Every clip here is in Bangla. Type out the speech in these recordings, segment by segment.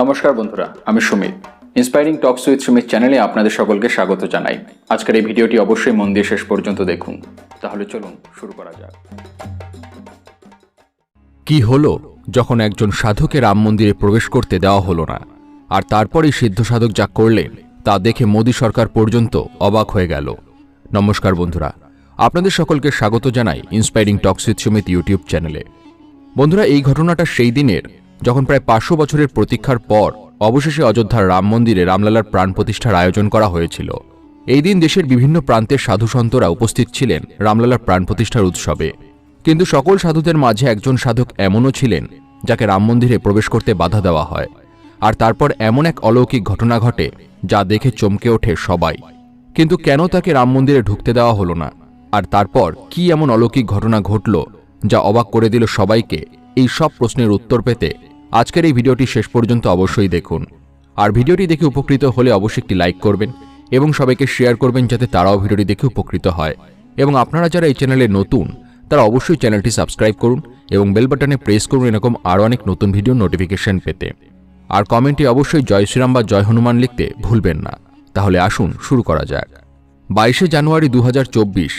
নমস্কার বন্ধুরা, আমি Sumit. Inspiring talks with Sumit চ্যানেলে আপনাদের সকলকে স্বাগত জানাই। আজকের এই ভিডিওটি অবশ্যই মন দিয়ে শেষ পর্যন্ত দেখুন। তাহলে চলুন শুরু করা যাক। কি হলো যখন একজন সাধকে রাম মন্দিরে প্রবেশ করতে দেওয়া হলো না? আর তারপরেই সিদ্ধ সাধক যা করলেন, তা দেখে মোদী সরকার পর্যন্ত অবাক হয়ে গেল। নমস্কার বন্ধুরা, আপনাদের সকলকে স্বাগত জানাই inspiring talks with Sumit YouTube চ্যানেলে বন্ধুরা, এই ঘটনাটা সেই দিনের যখন প্রায় পাঁচশো বছরের প্রতীক্ষার পর অবশেষে অযোধ্যার রাম মন্দিরে রামলালার প্রাণ প্রতিষ্ঠার আয়োজন করা হয়েছিল। এই দিন দেশের বিভিন্ন প্রান্তের সাধু সন্তরা উপস্থিত ছিলেন রামলালার প্রাণ প্রতিষ্ঠার উৎসবে। কিন্তু সকল সাধুদের মাঝে একজন সাধক এমনও ছিলেন, যাকে রাম মন্দিরে প্রবেশ করতে বাধা দেওয়া হয়। আর তারপর এমন এক অলৌকিক ঘটনা ঘটে, যা দেখে চমকে ওঠে সবাই। কিন্তু কেন তাকে রাম মন্দিরে ঢুকতে দেওয়া হলো না? আর তারপর কি এমন অলৌকিক ঘটনা ঘটল, যা অবাক করে দিল সবাইকে? এই সব প্রশ্নের উত্তর পেতে আজকের এই ভিডিওটি শেষ পর্যন্ত অবশ্যই দেখুন। আর ভিডিওটি দেখে উপকৃত হলে অবশ্যই একটি লাইক করবেন এবং সবাইকে শেয়ার করবেন যাতে তারাও ভিডিওটি দেখে উপকৃত হয়। এবং আপনারা যারা এই চ্যানেলে নতুন, তারা অবশ্যই চ্যানেলটি সাবস্ক্রাইব করুন এবং বেল বাটনে প্রেস করুন এরকম আরও অনেক নতুন ভিডিও নোটিফিকেশন পেতে। আর কমেন্টে অবশ্যই জয় শ্রীরাম বা জয় হনুমান লিখতে ভুলবেন না। তাহলে আসুন, শুরু করা যাক। বাইশে জানুয়ারি দু হাজার চব্বিশ,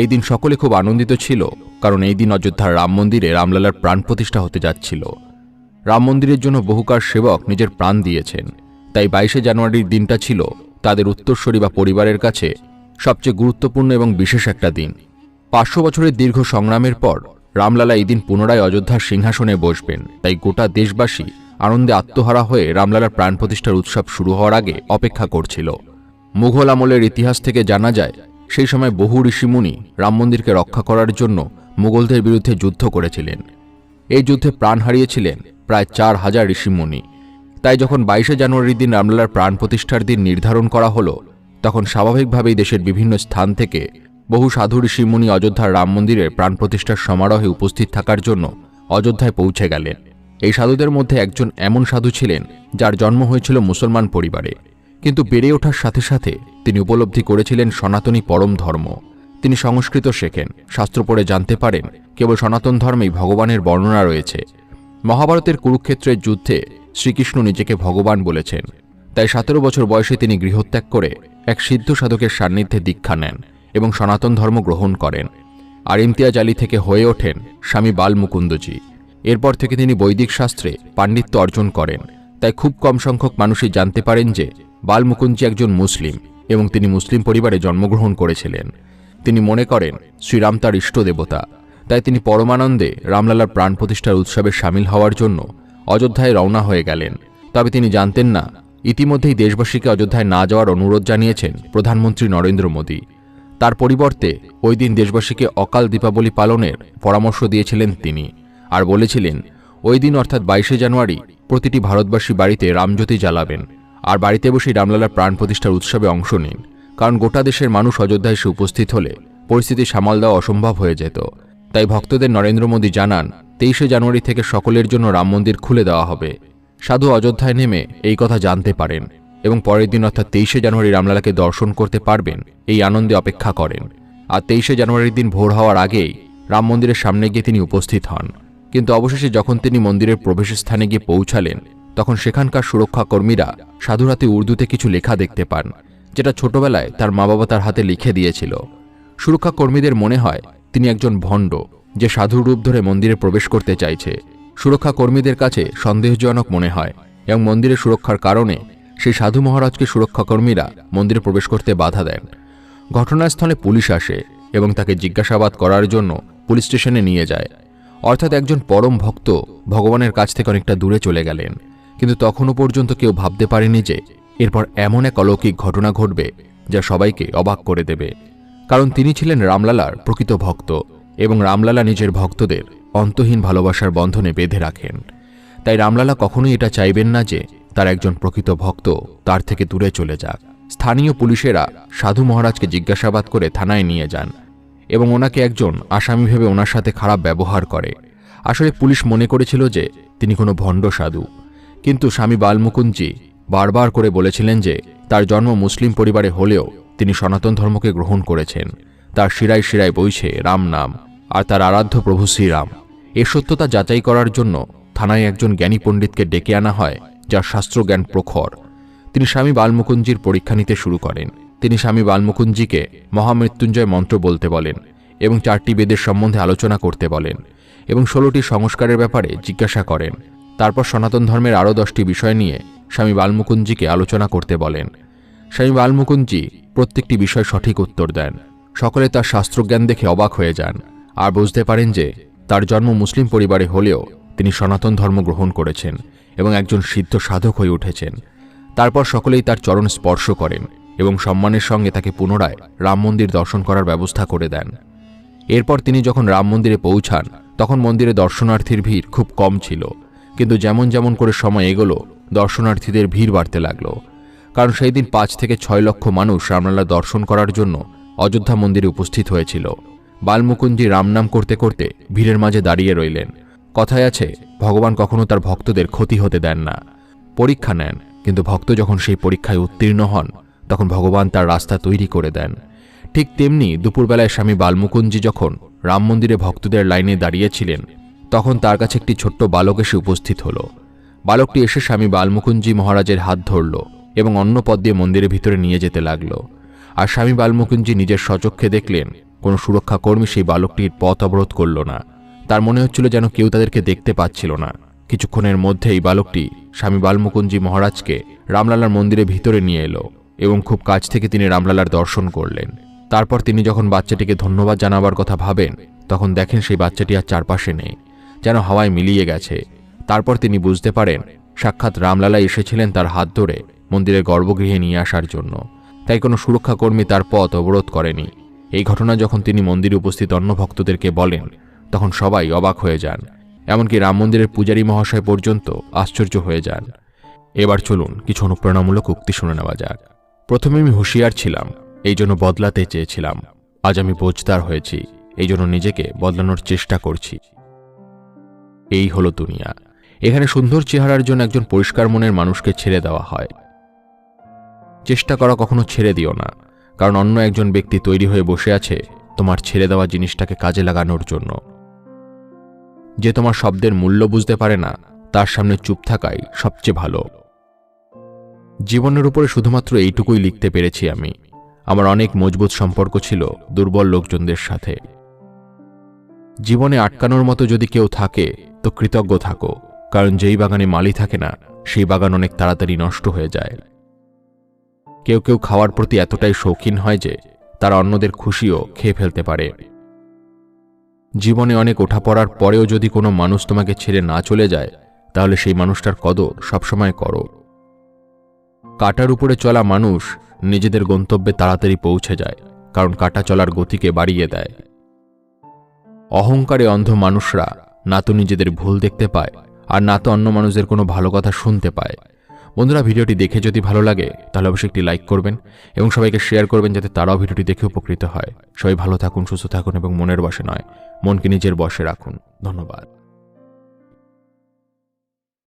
এই দিন সকলে খুব আনন্দিত ছিল, কারণ এই দিন অযোধ্যার রাম মন্দিরে রামলালার প্রাণ প্রতিষ্ঠা হতে যাচ্ছিল। রাম মন্দিরের জন্য বহুকার সেবক নিজের প্রাণ দিয়েছেন। তাই বাইশে জানুয়ারির দিনটা ছিল তাদের উত্তরস্বরী বা পরিবারের কাছে সবচেয়ে গুরুত্বপূর্ণ এবং বিশেষ একটা দিন। পাঁচশো বছরের দীর্ঘ সংগ্রামের পর রামলালা এই দিন পুনরায় অযোধ্যার সিংহাসনে বসবেন। তাই গোটা দেশবাসী আনন্দে আত্মহারা হয়ে রামলালার প্রাণ প্রতিষ্ঠার উৎসব শুরু হওয়ার আগে অপেক্ষা করছিল। মুঘল আমলের ইতিহাস থেকে জানা যায়, সেই সময় বহু ঋষিমুনি রাম মন্দিরকে রক্ষা করার জন্য মুঘলদের বিরুদ্ধে যুদ্ধ করেছিলেন। এই যুদ্ধে প্রাণ হারিয়েছিলেন প্রায় চার হাজার ঋষিমুনি। তাই যখন বাইশে জানুয়ারির দিন রামলালার প্রাণ প্রতিষ্ঠার দিন নির্ধারণ করা হলো, তখন স্বাভাবিকভাবেই দেশের বিভিন্ন স্থান থেকে বহু সাধু ঋষিমুনি অযোধ্যার রাম মন্দিরের প্রাণ প্রতিষ্ঠার সমারোহে উপস্থিত থাকার জন্য অযোধ্যায় পৌঁছে গেলেন। এই সাধুদের মধ্যে একজন এমন সাধু ছিলেন যার জন্ম হয়েছিল মুসলমান পরিবারে। কিন্তু বেড়ে ওঠার সাথে সাথে তিনি উপলব্ধি করেছিলেন সনাতনী পরম ধর্ম। তিনি সংস্কৃত শেখেন, শাস্ত্র পড়ে জানতে পারেন, কেবল সনাতন ধর্মেই ভগবানের বর্ণনা রয়েছে। মহাভারতের কুরুক্ষেত্রের যুদ্ধে শ্রীকৃষ্ণ নিজেকে ভগবান বলেছেন। তাই সতেরো বছর বয়সে তিনি গৃহত্যাগ করে এক সিদ্ধ সাধকের সান্নিধ্যে দীক্ষা নেন এবং সনাতন ধর্ম গ্রহণ করেন। আর ইমতিয়াজ আলী থেকে হয়ে ওঠেন স্বামী বালমুকুন্দজি। এরপর থেকে তিনি বৈদিক শাস্ত্রে পাণ্ডিত্য অর্জন করেন। তাই খুব কম সংখ্যক মানুষই জানতে পারেন যে, বালমুকুন্দজি একজন মুসলিম এবং তিনি মুসলিম পরিবারে জন্মগ্রহণ করেছিলেন। তিনি মনে করেন শ্রীরাম তার ইষ্ট দেবতা। তাই তিনি পরমানন্দে রামলালার প্রাণ প্রতিষ্ঠার উৎসবে সামিল হওয়ার জন্য অযোধ্যায় রওনা হয়ে গেলেন। তবে তিনি জানতেন না, ইতিমধ্যেই দেশবাসীকে অযোধ্যায় না যাওয়ার অনুরোধ জানিয়েছেন প্রধানমন্ত্রী নরেন্দ্র মোদী। তার পরিবর্তে ওই দিন দেশবাসীকে অকাল দীপাবলি পালনের পরামর্শ দিয়েছিলেন তিনি আর বলেছিলেন, ওই দিন অর্থাৎ বাইশে জানুয়ারি প্রতিটি ভারতবাসী বাড়িতে রামজ্যোতি জ্বালাবেন। আর বাড়িতে বসেই রামলালার প্রাণ প্রতিষ্ঠার উৎসবে অংশ নিন। কারণ গোটা দেশের মানুষ অযোধ্যায় এসে উপস্থিত হলে পরিস্থিতি সামাল দেওয়া অসম্ভব হয়ে যেত। তাই ভক্তদের নরেন্দ্র মোদী জানান, তেইশে জানুয়ারি থেকে সকলের জন্য রাম মন্দির খুলে দেওয়া হবে। সাধু অযোধ্যায় নেমে এই কথা জানতে পারেন এবং পরের দিন অর্থাৎ তেইশে জানুয়ারি রামলালাকে দর্শন করতে পারবেন এই আনন্দে অপেক্ষা করেন। আর তেইশে জানুয়ারির দিন ভোর হওয়ার আগেই রাম মন্দিরের সামনে গিয়ে তিনি উপস্থিত হন। কিন্তু অবশেষে যখন তিনি মন্দিরের প্রবেশ স্থানে গিয়ে পৌঁছালেন, তখন সেখানকার সুরক্ষাকর্মীরা সাধুরাতে উর্দুতে কিছু লেখা দেখতে পান। যেটা ছোটবেলায় তার মা বাবা তার হাতে লিখে দিয়েছিল। সুরক্ষা কর্মীদের মনে হয়, তিনি একজন ভণ্ড, যে সাধুর রূপ ধরে মন্দিরে প্রবেশ করতে চাইছে। সুরক্ষা কর্মীদের কাছে সন্দেহজনক মনে হয়, এবং মন্দিরের সুরক্ষার কারণে সেই সাধু মহারাজকে সুরক্ষা কর্মীরা মন্দিরে প্রবেশ করতে বাধা দেন। ঘটনাস্থলে পুলিশ আসে এবং তাকে জিজ্ঞাসাবাদ করার জন্য পুলিশ স্টেশনে নিয়ে যায়। অর্থাৎ একজন পরম ভক্ত ভগবানের কাছ থেকে অনেকটা দূরে চলে গেলেন, কিন্তু তখনও পর্যন্ত কেউ ভাবতে পারেনি যে এরপর এমন এক অলৌকিক ঘটনা ঘটবে যা সবাইকে অবাক করে দেবে। কারণ তিনি ছিলেন রামলালার প্রকৃত ভক্ত এবং রামলালা নিজের ভক্তদের অন্তহীন ভালোবাসার বন্ধনে বেঁধে রাখেন। তাই রামলালা কখনোই এটা চাইবেন না যে তার একজন প্রকৃত ভক্ত তার থেকে দূরে চলে যাক। স্থানীয় পুলিশেরা সাধু মহারাজকে জিজ্ঞাসাবাদ করে থানায় নিয়ে যান এবং ওনাকে একজন আসামি ভেবে ওনার সাথে খারাপ ব্যবহার করে। আসলে পুলিশ মনে করেছিল যে তিনি কোনো ভণ্ড সাধু। কিন্তু স্বামী বালমুকুন্দজি বারবার করে বলেছিলেন যে, তার জন্ম মুসলিম পরিবারে হলেও তিনি সনাতন ধর্মকে গ্রহণ করেছেন। তার শিরায় শিরায় বইছে, রাম নাম, আর তার আরাধ্য প্রভু শ্রীরাম। এ সত্যতা যাচাই করার জন্য থানায় একজন জ্ঞানী পণ্ডিতকে ডেকে আনা হয়, যার শাস্ত্রজ্ঞান প্রখর। তিনি স্বামী বালমুকুঞ্জির পরীক্ষা নিতে শুরু করেন। তিনি স্বামী বালমুকুঞ্জিকে মহামৃত্যুঞ্জয় মন্ত্র বলতে বলেন এবং চারটি বেদের সম্বন্ধে আলোচনা করতে বলেন এবং ষোলোটি সংস্কারের ব্যাপারে জিজ্ঞাসা করেন। তারপর সনাতন ধর্মের আরও দশটি বিষয় নিয়ে স্বামী বালমুকুঞ্জিকে আলোচনা করতে বলেন। স্বামী বালমুকুঞ্জি প্রত্যেকটি বিষয় সঠিক উত্তর দেন। সকলে তার শাস্ত্রজ্ঞান দেখে অবাক হয়ে যান। আর বুঝতে পারেন যে, তার জন্ম মুসলিম পরিবারে হলেও তিনি সনাতন ধর্ম গ্রহণ করেছেন এবং একজন সিদ্ধ সাধক হয়ে উঠেছেন। তারপর সকলেই তার চরণ স্পর্শ করেন এবং সম্মানের সঙ্গে তাকে পুনরায় রাম মন্দির দর্শন করার ব্যবস্থা করে দেন। এরপর তিনি যখন রাম মন্দিরে পৌঁছান, তখন মন্দিরে দর্শনার্থীর ভিড় খুব কম ছিল। কিন্তু যেমন যেমন করে সময় এগোলো দর্শনার্থীদের ভিড় বাড়তে লাগল। কারণ সেই দিন পাঁচ থেকে ছয় লক্ষ মানুষ রামলালা দর্শন করার জন্য অযোধ্যা মন্দিরে উপস্থিত হয়েছিল। বালমুকুঞ্জি রামনাম করতে করতে ভিড়ের মাঝে দাঁড়িয়ে রইলেন। কথায় আছে, ভগবান কখনো তার ভক্তদের ক্ষতি হতে দেন না। পরীক্ষা নেন, কিন্তু ভক্ত যখন সেই পরীক্ষায় উত্তীর্ণ হন, তখন ভগবান তার রাস্তা তৈরি করে দেন। ঠিক তেমনি দুপুরবেলায় স্বামী বালমুকুঞ্জি যখন রাম মন্দিরে ভক্তদের লাইনে দাঁড়িয়েছিলেন, তখন তার কাছে একটি ছোট্ট বালক এসে উপস্থিত হলো। বালকটি এসে স্বামী বালমুকুঞ্জি মহারাজের হাত ধরল এবং অন্য পদ দিয়ে মন্দিরের ভিতরে নিয়ে যেতে লাগল। আর স্বামী বালমুকুঞ্জি নিজের সচক্ষে দেখলেন, কোনো সুরক্ষা কর্মী সেই বালকটির পথ অবরোধ করল না। তার মনে হচ্ছিল যেন কেউ তাদেরকে দেখতে পাচ্ছিল না। কিছুক্ষণের মধ্যেই বালকটি স্বামী বালমুকুঞ্জি মহারাজকে রামলালার মন্দিরের ভিতরে নিয়ে এলো এবং খুব কাছ থেকে তিনি রামলালার দর্শন করলেন। তারপর তিনি যখন বাচ্চাটিকে ধন্যবাদ জানাবার কথা ভাবেন, তখন দেখেন সেই বাচ্চাটি আর চারপাশে নেই, যেন হাওয়ায় মিলিয়ে গেছে। তারপর তিনি বুঝতে পারেন, সাক্ষাৎ রামলালা এসেছিলেন তার হাত ধরে মন্দিরের গর্ভগৃহে নিয়ে আসার জন্য। তাই কোনো সুরক্ষাকর্মী তার পথ অবরোধ করেনি। এই ঘটনা যখন তিনি মন্দিরে উপস্থিত অন্য ভক্তদেরকে বলেন, তখন সবাই অবাক হয়ে যান। এমনকি রাম মন্দিরের পূজারী মহাশয় পর্যন্ত আশ্চর্য হয়ে যান। এবার চলুন কিছু অনুপ্রেরণামূলক উক্তি শুনে নেওয়া যাক। প্রথমে আমি হুঁশিয়ার ছিলাম, এই জন্য বদলাতে চেয়েছিলাম। আজ আমি বোঝদার হয়েছি, এই জন্য নিজেকে বদলানোর চেষ্টা করছি। এই হলো দুনিয়া। এখানে সুন্দর চেহারার জন্য একজন পরিষ্কার মনের মানুষকে ছেড়ে দেওয়া হয়। চেষ্টা করা কখনো ছেড়ে দিও না, কারণ অন্য একজন ব্যক্তি তৈরি হয়ে বসে আছে, তোমার ছেড়ে দেওয়া জিনিসটাকে কাজে লাগানোর জন্য। যে তোমার শব্দের মূল্য বুঝতে পারে না, তার সামনে চুপ থাকাই সবচেয়ে ভালো। জীবনের উপরে শুধুমাত্র এইটুকুই লিখতে পেরেছি আমি। আমার অনেক মজবুত সম্পর্ক ছিল দুর্বল লোকজনদের সাথে। জীবনে আটকানোর মতো যদি কেউ থাকে, তো কৃতজ্ঞ থাকো। কারণ যেই বাগানে মালি থাকে না, সেই বাগান অনেক তাড়াতাড়ি নষ্ট হয়ে যায়। কেউ কেউ খাওয়ার প্রতি এতটাই শৌখিন হয় যে, তারা অন্যদের খুশিও খেয়ে ফেলতে পারে। জীবনে অনেক ওঠা পড়ার পরেও যদি কোনো মানুষ তোমাকে ছেড়ে না চলে যায়, তাহলে সেই মানুষটার কদর সবসময় করো। কাটার উপরে চলা মানুষ নিজেদের গন্তব্যে তাড়াতাড়ি পৌঁছে যায়, কারণ কাটা চলার গতিকে বাড়িয়ে দেয়। অহংকারে অন্ধ মানুষরা না তো নিজেদের ভুল দেখতে পায় আর না তো অন্য মানুষদের কোনো ভালো কথা শুনতে পায়। বন্ধুরা, ভিডিওটি দেখে যদি ভালো লাগে, তাহলে অবশ্যই একটি লাইক করবেন এবং সবাইকে শেয়ার করবেন যাতে তারাও ভিডিওটি দেখে উপকৃত হয়। সবাই ভালো থাকুন, সুস্থ থাকুন এবং মনের বসে নয়, মনকে নিজের বসে রাখুন। ধন্যবাদ।